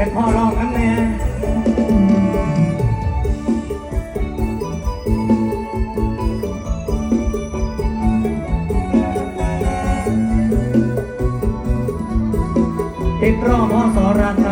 ให้พ่อรองนั้นแน่ติดรอมอสราช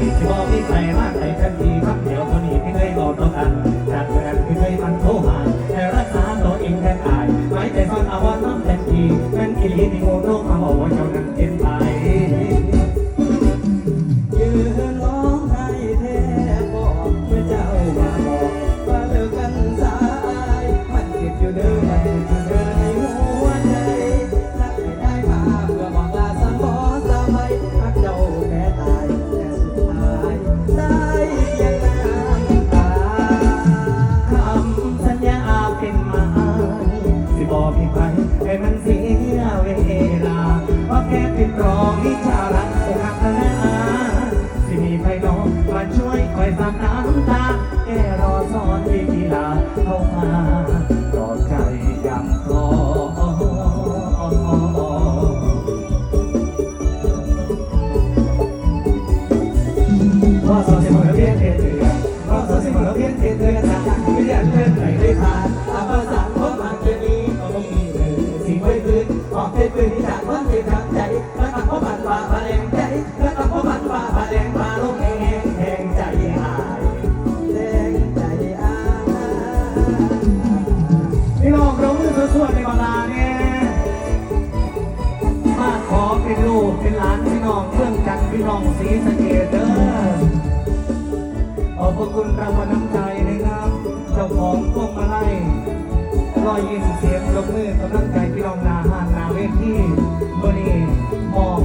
ที่บอกมีใครมากใคแทัทีพักเดียวคนนี้ที่เคยบอกต้องกันจากเพื่อนที่เคยมันโทรหาแต่รักษาตัวเองแทนอายไม่แต่ฟังเอาว่าน้ำแทนทีเป็นกิริยาที่โง่ of your องสีสะเกดเด้อขอบคุณรางวัลน้ำใจนะครับเจ้าของพวงมาลัยรอยยินเสียงลบมือกำลังใจพี่รองนาหานนาเวทที่บรีมอง